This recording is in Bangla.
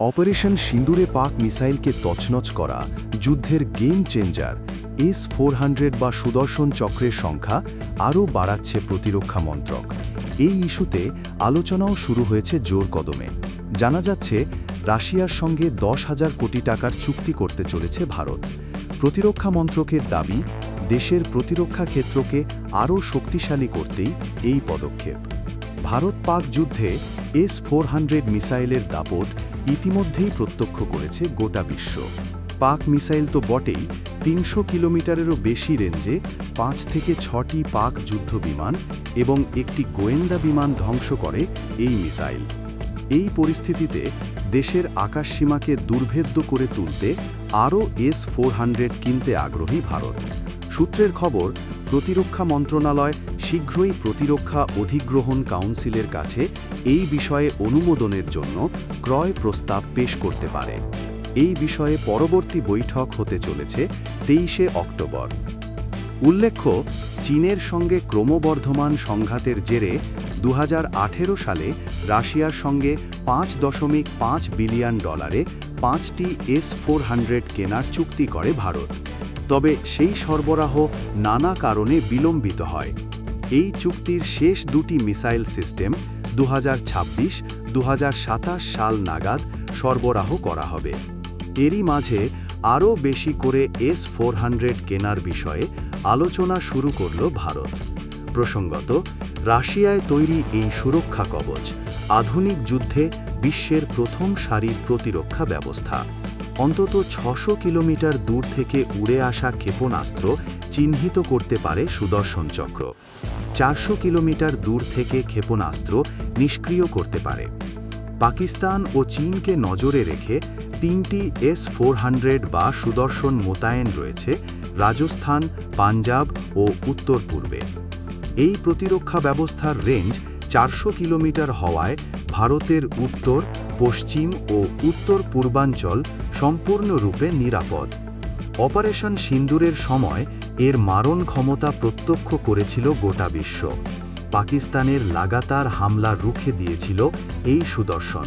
অপারেশন সিন্দুরে পাক মিসাইলকে তছনছ করা যুদ্ধের গেম চেঞ্জার, এস ফোর বা সুদর্শন চক্রের সংখ্যা আরও বাড়াচ্ছে প্রতিরক্ষা মন্ত্রক। এই ইস্যুতে আলোচনাও শুরু হয়েছে জোর কদমে। জানা যাচ্ছে, রাশিয়ার সঙ্গে দশ হাজার কোটি টাকার চুক্তি করতে চলেছে ভারত। প্রতিরক্ষা মন্ত্রকের দাবি, দেশের প্রতিরক্ষা ক্ষেত্রকে আরও শক্তিশালী করতেই এই পদক্ষেপ। ভারত পাক যুদ্ধে এস ফোর মিসাইলের দাপট ইতিমধ্যেই প্রত্যক্ষ করেছে গোটা বিশ্ব। পাক মিসাইল তো বটেই, তিনশো কিলোমিটারেরও বেশি রেঞ্জে পাঁচ থেকে ছটি পাক যুদ্ধ বিমান এবং একটি গোয়েন্দা বিমান ধ্বংস করে এই মিসাইল। এই পরিস্থিতিতে দেশের আকাশসীমাকে দুর্ভেদ্য করে তুলতে আরও এস ফোর কিনতে আগ্রহী ভারত। সূত্রের খবর, প্রতিরক্ষা মন্ত্রণালয় শীঘ্রই প্রতিরক্ষা অধিগ্রহণ কাউন্সিলের কাছে এই বিষয়ে অনুমোদনের জন্য ক্রয় প্রস্তাব পেশ করতে পারে। এই বিষয়ে পরবর্তী বৈঠক হতে চলেছে তেইশে অক্টোবর। উল্লেখ্য, চীনের সঙ্গে ক্রমবর্ধমান সংঘাতের জেরে দু হাজার আঠেরো সালে রাশিয়ার সঙ্গে পাঁচ দশমিক পাঁচ বিলিয়ন ডলারে পাঁচটি এস ফোর কেনার চুক্তি করে ভারত। তবে সেই সরবরাহ নানা কারণে বিলম্বিত হয়। এই চুক্তির শেষ দুটি মিসাইল সিস্টেম দু হাজার ছাব্বিশ সাল নাগাদ সরবরাহ করা হবে। এরই মাঝে আরও বেশি করে এস ফোর কেনার বিষয়ে আলোচনা শুরু করল ভারত। প্রসঙ্গত, রাশিয়ায় তৈরি এই সুরক্ষা কবচ আধুনিক যুদ্ধে বিশ্বের প্রথম সারির প্রতিরক্ষা ব্যবস্থা। অন্তত ছশো কিলোমিটার দূর থেকে উড়ে আসা ক্ষেপণাস্ত্র চিহ্নিত করতে পারে সুদর্শন চক্র। চারশো কিলোমিটার দূর থেকে ক্ষেপণাস্ত্র নিষ্ক্রিয় করতে পারে। পাকিস্তান ও চীনকে নজরে রেখে তিনটি এস ফোর বা সুদর্শন মোতায়েন রয়েছে রাজস্থান, পাঞ্জাব ও উত্তর পূর্বে। এই প্রতিরক্ষা ব্যবস্থার রেঞ্জ চারশো কিলোমিটার হওয়ায় ভারতের উত্তর, পশ্চিম ও উত্তর পূর্বাঞ্চল সম্পূর্ণরূপে নিরাপদ। অপারেশন সিন্দুরের সময় এর মারণ ক্ষমতা প্রত্যক্ষ করেছিল গোটা বিশ্ব। পাকিস্তানের লাগাতার হামলা রুখে দিয়েছিল এই সুদর্শন।